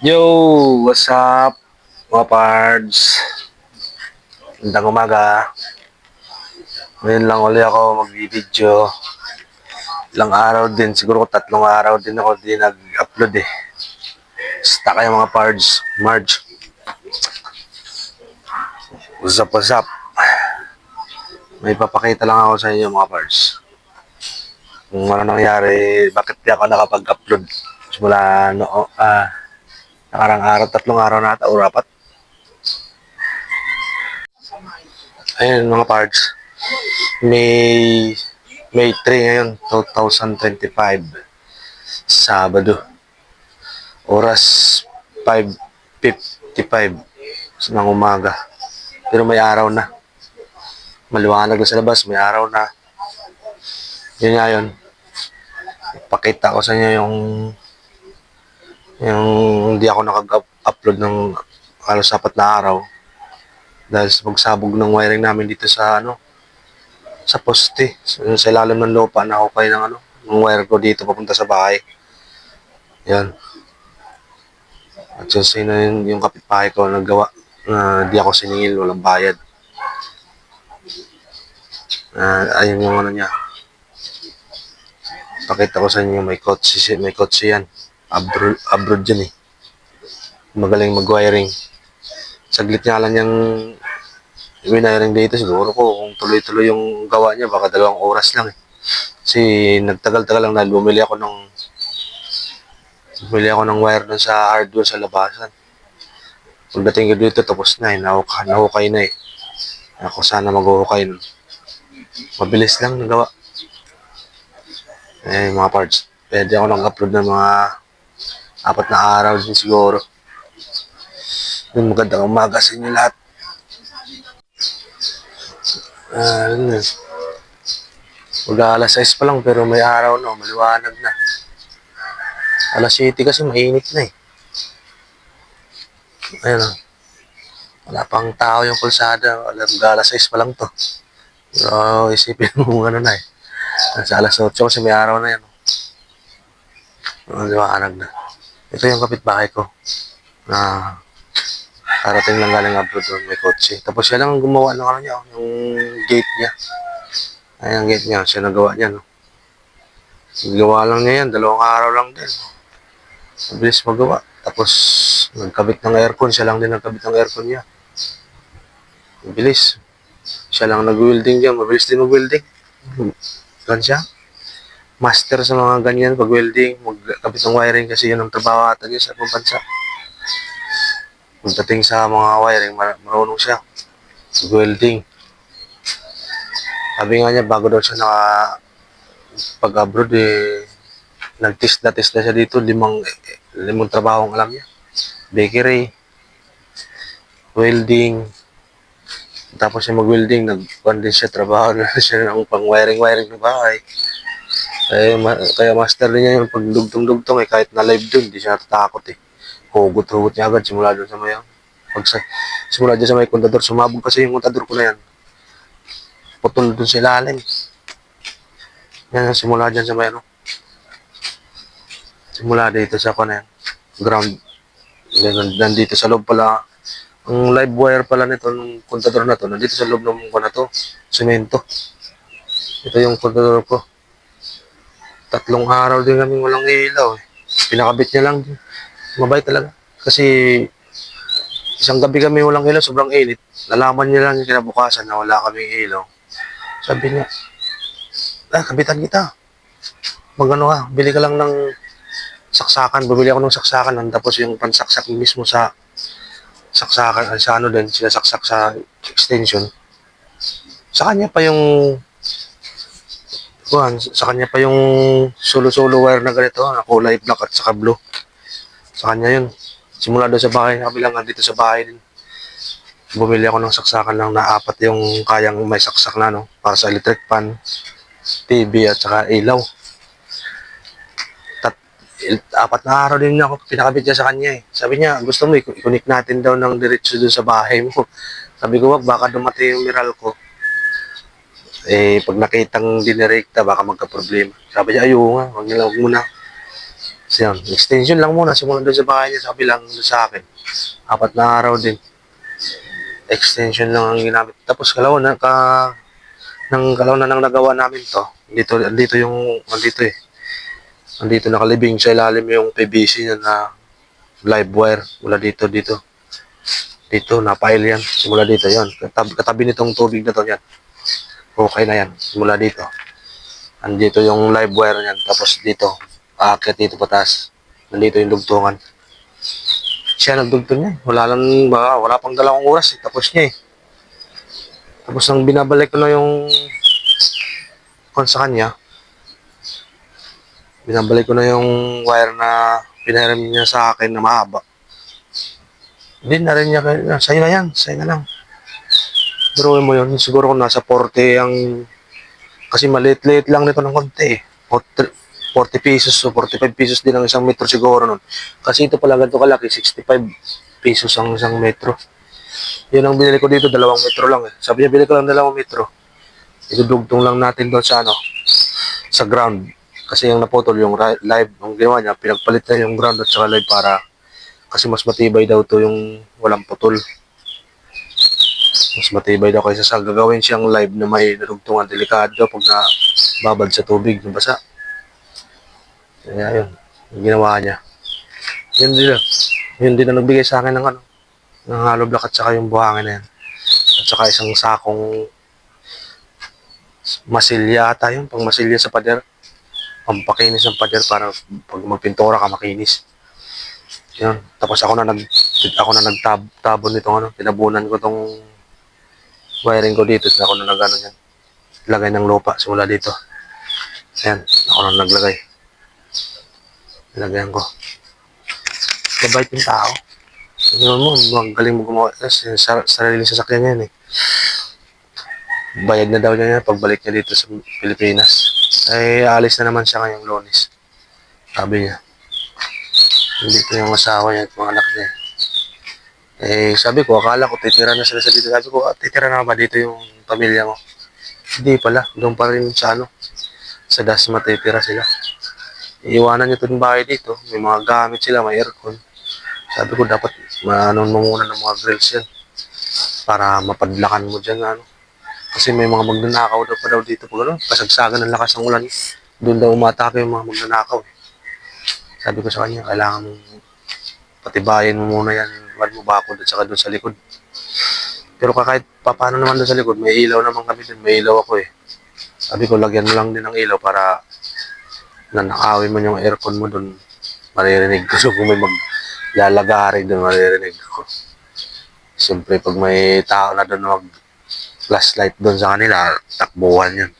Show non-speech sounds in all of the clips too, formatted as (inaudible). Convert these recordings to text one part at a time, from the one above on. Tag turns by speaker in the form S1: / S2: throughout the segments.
S1: Yo, what's up? Mga pards. Magandang umaga. Ngayon lang ulit ako mag-video. Ilang araw din, siguro tatlong araw din ako din nag-upload eh. Stuck kayo mga pards. Marge. What's up, what's up? May papakita lang ako sa inyo mga pards. Kung ano nangyari, bakit di ako nakapag-upload simula no, ah, Nakarang araw, tatlong araw na ata, o apat. Ayun mga parts. May, May 3 ngayon, 2025. Sabado. Oras 5.55 ng umaga. Pero may araw na. Maliwanag na sa labas, may araw na. Yun nga yun. Pakita ko sa inyo yung yung hindi ako nakag-upload ng halos apat na araw dahil sa pagsabog ng wiring namin dito sa ano sa poste sa, sa ilalim ng lupa na okay ng ano ng wire ko dito papunta sa bahay. Yan. At yung sino yung, yung kapitbahay ko naggawa na di ako siningil walang bayad. Ah, ayun yung ano niya. Pakita ko sa inyo may kotse may kotse yan abroad, abroad yun eh. Magaling mag-wiring. Saglit nga lang yung winiring dito siguro ko kung tuloy-tuloy yung gawa niya baka dalawang oras lang eh. Kasi nagtagal-tagal lang dahil bumili ako ng bumili ako ng wire dun sa hardware sa labasan. Pagdating ko dito tapos na eh, nahukay, nahukay na eh. Ako sana mag-uhukay nun. Mabilis lang nagawa. Eh, mga parts. Pwede ako nag-upload ng mga apat na araw din siguro. Yung magandang umaga sa inyo lahat. Ah, ano yun. Mag alas 6 pa lang pero may araw na, maliwanag na. Alas 7 kasi mainit na eh. Ayun ah. Wala pang tao yung pulsada. Alam, alas 6 pa lang to. Pero isipin mo ano na eh. Nasa alas 8 kasi may araw na yan. Oh, liwanag na. Ito yung kapitbahay ko. Na karating lang galing abroad doon, may kotse. Tapos siya lang ang gumawa ng ano niya, oh, yung gate niya. Ay, ang gate niya, siya nagawa niya, no. Gawa lang niya yan, dalawang araw lang din. Mabilis magawa. Tapos, nagkabit ng aircon, siya lang din nagkabit ng aircon niya. Mabilis. Siya lang nag-welding diyan, mabilis din mag-welding. Gan siya master sa mga ganyan pag welding, magkabit ng wiring kasi yun ang trabaho ata niya sa ibang bansa. Pagdating sa mga wiring, mar- marunong siya. Welding. Sabi nga niya, bago daw siya naka pag-abroad eh, nag-test na test na siya dito, limang, limang trabaho ang alam niya. Bakery, welding, tapos siya mag-welding, nag-one din siya, trabaho (laughs) na siya ng pang-wiring-wiring ng bahay. Eh, ma- kaya master niya yung pagdugtong-dugtong eh, kahit na live dun, di siya natatakot eh. Hugot-hugot niya agad, simula dun sa may, pag sa, simula dun sa may kontador, sumabog kasi yung kontador ko na yan. Putol dun sa ilalim. Yan, simula dyan sa may ano. Simula dito sa ako na yan. Ground. Nandito sa loob pala, ang live wire pala nito, ng kontador na to, nandito sa loob ng ko na to, semento. Ito yung kontador ko tatlong araw din kami walang ilaw eh. Pinakabit niya lang din. Mabait talaga. Kasi isang gabi kami walang ilaw, sobrang init. Nalaman niya lang yung kinabukasan na wala kaming ilaw. Sabi niya, ah, kabitan kita. Magano ka, bili ka lang ng saksakan. Bumili ako ng saksakan. Tapos yung pansaksak mismo sa saksakan, sa ano din, sinasaksak sa extension. Sa kanya pa yung Kuhan, sa kanya pa yung solo-solo wire na ganito, na kulay black at saka blue. Sa kanya yun. Simula doon sa bahay, kami lang dito sa bahay din. Bumili ako ng saksakan lang na apat yung kayang may saksak na, no? Para sa electric fan, TV at saka ilaw. Tat, apat na araw din ako pinakabit niya sa kanya eh. Sabi niya, gusto mo i- i-connect natin daw ng diretso doon sa bahay mo. (laughs) Sabi ko, wag, baka dumating yung miral ko eh, pag nakitang dinirekta, baka magka-problema. Sabi niya, ayaw nga, huwag nila, muna. So yun, extension lang muna. Simulan doon sa bahay niya, sabi lang doon sa akin. Apat na araw din. Extension lang ang ginamit. Tapos kalaw na, ka, nang kalaw na nang nagawa namin to. Dito, dito yung, andito eh. Andito nakalibing sa ilalim yung PVC niya na live wire. Mula dito, dito. Dito, napail yan. Simula dito, yan. Katabi, katabi nitong tubig na to, yan. Okay na yan. Simula dito. Andito yung live wire niyan. Tapos dito, aakyat dito patas. Nandito yung dugtungan. Siya nagdugtong niya. Wala lang, baka, wala pang dalawang oras. Eh. Tapos niya eh. Tapos nang binabalik ko na yung kon sa kanya, binabalik ko na yung wire na pinahiram niya sa akin na mahaba. Hindi na rin niya, kaya, sa'yo na yan, sa'yo na lang. Pero mo yun, siguro kung nasa 40 ang, kasi maliit-liit lang nito ng konti eh. 40 40 pesos o 45 pesos din ang isang metro siguro nun. Kasi ito pala ganito kalaki, 65 pesos ang isang metro. Yun ang binili ko dito, dalawang metro lang eh. Sabi niya, bili ko lang dalawang metro. Idudugtong lang natin doon sa ano, sa ground. Kasi yung naputol, yung live, ang ginawa niya, pinagpalit na yung ground at saka live para kasi mas matibay daw to yung walang putol. Mas matibay daw kaysa sa gagawin siyang live na may nadugtungan. Delikado pag na babad sa tubig, nabasa. Kaya yun, yung ginawa niya. Yun din, yun din ang nagbigay sa akin ng ano, ng hollow block at saka yung buhangin na yan. At saka isang sakong masilya ata yun, pang masilya sa pader. Pampakinis ng pader para pag magpintura ka makinis. Yun. Tapos ako na nag ako na nagtabon nitong ano, tinabunan ko tong wiring ko dito. Ako na nag ano yan. Lagay ng lupa simula dito. Ayan, ako na naglagay. Nilagyan ko. Mabait yung tao. Tingnan mo, ang galing mo gumawa. Kasi sa sariling sasakyan niya yan eh. Bayad na daw niya yan pagbalik niya dito sa Pilipinas. Ay, alis na naman siya ngayong lonis. Sabi niya. Hindi ko yung asawa niya at mga anak niya. Eh, sabi ko, akala ko titira na sila sa dito. Sabi ko, ah, titira na ba dito yung pamilya mo? Hindi pala. Doon pa rin sa ano. Sa Dasma titira sila. Iiwanan niyo itong bahay dito. May mga gamit sila, may aircon. Sabi ko, dapat maano mo muna ng mga grills yan. Para mapadlakan mo dyan, ano. Kasi may mga magnanakaw daw pa daw dito. Pag ano, kasagsagan ng lakas ng ulan. Doon daw umatake yung mga magnanakaw. eh. Sabi ko sa kanya, kailangan mong patibayin mo muna yan. Wala mo bakod at saka doon sa likod. Pero kahit paano naman doon sa likod, may ilaw naman kami doon. May ilaw ako eh. Sabi ko, lagyan mo lang din ng ilaw para na nakawin mo yung aircon mo doon, maririnig ko. So, (laughs) kung may maglalagari doon, maririnig ko. Siyempre, pag may tao na doon mag flashlight doon sa kanila, takbuhan yun.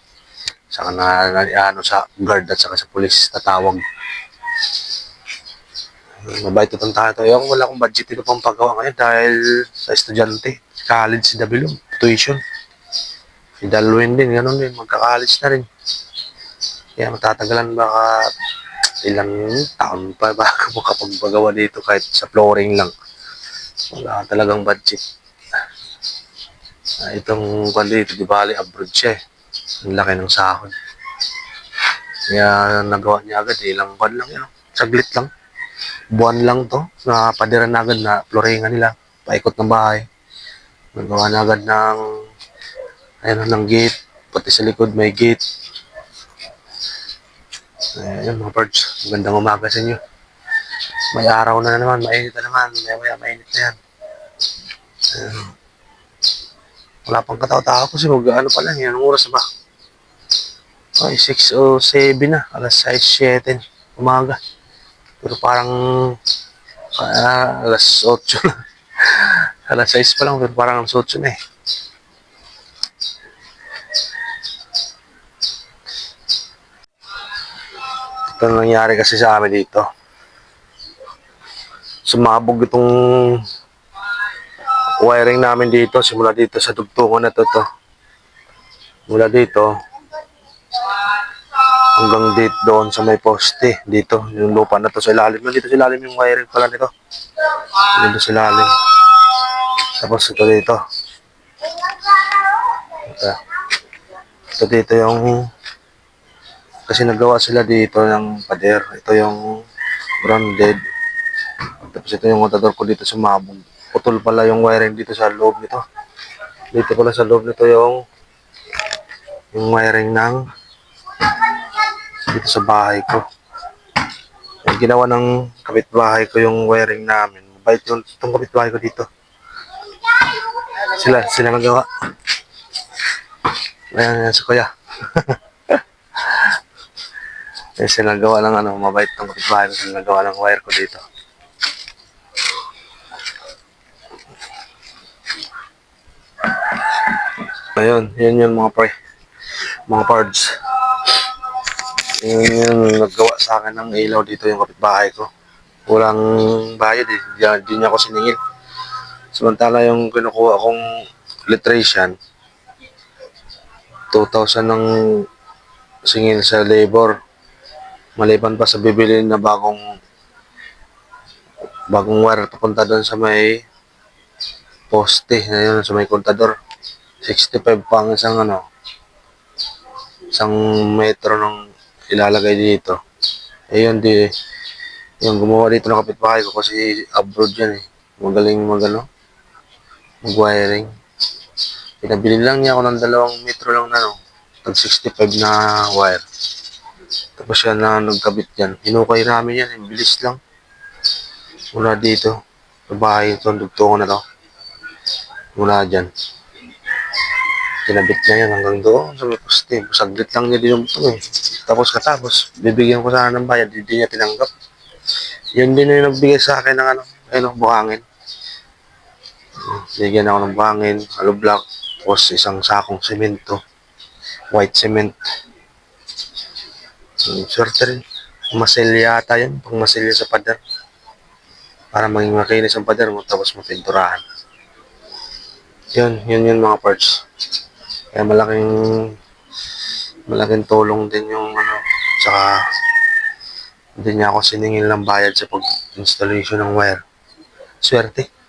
S1: Saka na ano, sa guard at saka sa police tatawag. Mabait itong tao to. Yung wala akong budget ito pang paggawa ngayon dahil sa estudyante. College si Dabilong, tuition. Si Dalwin din, ganun din, magka-college na rin. Kaya matatagalan baka ilang taon pa (laughs) bago mo kapagpagawa dito kahit sa flooring lang. Wala talagang budget. Ah, itong kwan dito, di bali abroad siya eh. Ang laki ng sahod. Kaya nagawa niya agad, eh, ilang buwan lang yun. Saglit lang. Buwan lang to. Napadiran na agad na flooringan nila. Paikot ng bahay. Nagawa na agad ng ayun, ng gate. Pati sa likod may gate. Ayan mga birds, magandang umaga sa inyo. May araw na naman, mainit na naman, may maya mainit na yan. Ayan. Wala pang katao-tao kasi mag ano pa lang, yan, anong oras na ba? Ay, 6 o 7 na, alas 6, 7, umaga. Pero parang ah, alas 8 na. (laughs) alas 6 pa lang, pero parang alas 8 na eh. Ito ang nangyari kasi sa amin dito. Sumabog itong wiring namin dito. Simula dito sa dugtungan na to. to. Mula dito hanggang dito doon sa may poste. Dito, yung lupa na to sa ilalim. Dito sa ilalim yung wiring pala nito. Dito sa ilalim. Tapos ito dito. Ito. Ito dito yung kasi nagawa sila dito ng pader. Ito yung grounded. Tapos ito yung contador ko dito sa mabog. Putol pala yung wiring dito sa loob nito. Dito pala sa loob nito yung yung wiring ng dito sa bahay ko. Yung ginawa ng kapitbahay ko yung wiring namin. Mabait yung itong kapitbahay ko dito. Sila, sila nagawa. Ayan, yan si kuya. (laughs) eh, sila nagawa ng ano, mabait ng kapitbahay ko. Sila nagawa ng wire ko dito. Ayun, yun yun mga pre. Mga parts. Yun yung naggawa sa akin ng ilaw dito yung kapitbahay ko. Walang bayad eh. Di, di niya ako siningil. Samantala yung kinukuha kong electrician, 2,000 ng singil sa labor. Maliban pa sa bibili na bagong bagong wire papunta doon sa may poste na yun, sa may kontador. 65 pa ang isang ano, isang metro ng ilalagay dito. Eh yun di, yung gumawa dito ng kapitbahay ko kasi abroad yan eh. Magaling mag ano, mag-wiring. Pinabili lang niya ako ng dalawang metro lang na no, tag 65 na wire. Tapos siya na nagkabit yan. Hinukay namin yan, bilis lang. Mula dito, sa bahay ito, dugtungan na to. Mula dyan. Kinabit niya yan hanggang doon sa may poste. Saglit lang niya dinumtong eh. Tapos katapos, bibigyan ko sana ng bayad, hindi niya tinanggap. Yun din yung nagbigay sa akin ng ano, ayun, buhangin. Bigyan ako ng buhangin, hollow block, tapos isang sakong semento, white cement. Swerte rin. Masilya yata yun, pang masilya sa pader. Para maging makinis ang pader mo, tapos mapinturahan. Yun, yun yun mga parts. Kaya malaking malaking tulong din yung ano, tsaka hindi niya ako siningil ng bayad sa pag-installation ng wire. Swerte.